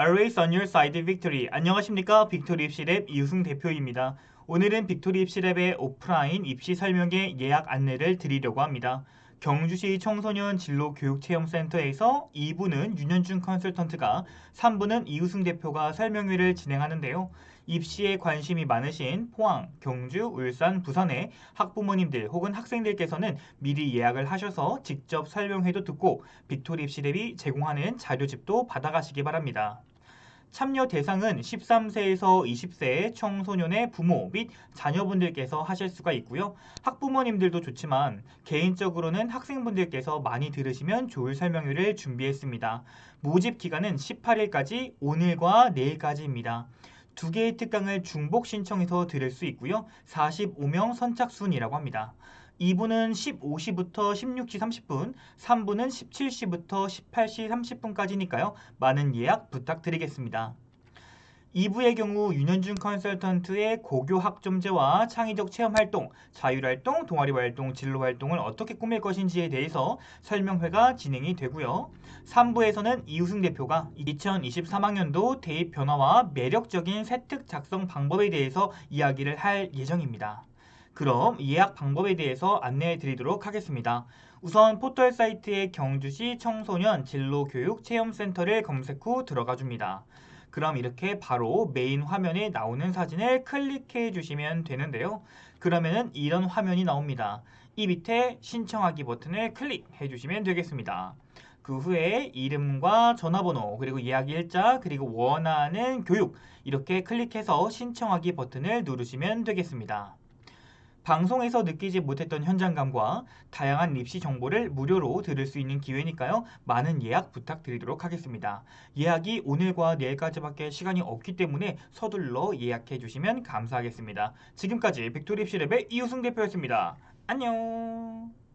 Always on your side victory. 안녕하십니까? 빅토리 입시랩 이우승 대표입니다. 오늘은 빅토리 입시랩의 오프라인 입시 설명회 예약 안내를 드리려고 합니다. 경주시 청소년 진로 교육체험센터에서 2부는 윤현준 컨설턴트가 3부는 이우승 대표가 설명회를 진행하는데요. 입시에 관심이 많으신 포항, 경주, 울산, 부산의 학부모님들 혹은 학생들께서는 미리 예약을 하셔서 직접 설명회도 듣고 빅토리 입시랩이 제공하는 자료집도 받아가시기 바랍니다. 참여 대상은 13세에서 20세의 청소년의 부모 및 자녀분들께서 하실 수가 있고요. 학부모님들도 좋지만 개인적으로는 학생분들께서 많이 들으시면 좋을 설명회를 준비했습니다. 모집 기간은 18일까지 오늘과 내일까지입니다. 두 개의 특강을 중복 신청해서 들을 수 있고요. 45명 선착순이라고 합니다. 2부는 15시부터 16시 30분, 3부는 17시부터 18시 30분까지니까요. 많은 예약 부탁드리겠습니다. 2부의 경우 윤현준 컨설턴트의 고교 학점제와 창의적 체험 활동, 자율 활동, 동아리 활동, 진로 활동을 어떻게 꾸밀 것인지에 대해서 설명회가 진행이 되고요. 3부에서는 이우승 대표가 2023학년도 대입 변화와 매력적인 세특 작성 방법에 대해서 이야기를 할 예정입니다. 그럼 예약 방법에 대해서 안내해 드리도록 하겠습니다. 우선 포털 사이트의 경주시 청소년 진로교육 체험센터를 검색 후 들어가 줍니다. 그럼 이렇게 바로 메인 화면에 나오는 사진을 클릭해 주시면 되는데요. 그러면은 이런 화면이 나옵니다. 이 밑에 신청하기 버튼을 클릭해 주시면 되겠습니다. 그 후에 이름과 전화번호 그리고 예약 일자 그리고 원하는 교육 이렇게 클릭해서 신청하기 버튼을 누르시면 되겠습니다. 방송에서 느끼지 못했던 현장감과 다양한 입시 정보를 무료로 들을 수 있는 기회니까요. 많은 예약 부탁드리도록 하겠습니다. 예약이 오늘과 내일까지밖에 시간이 없기 때문에 서둘러 예약해 주시면 감사하겠습니다. 지금까지 빅토리 입시랩의 이우승 대표였습니다. 안녕.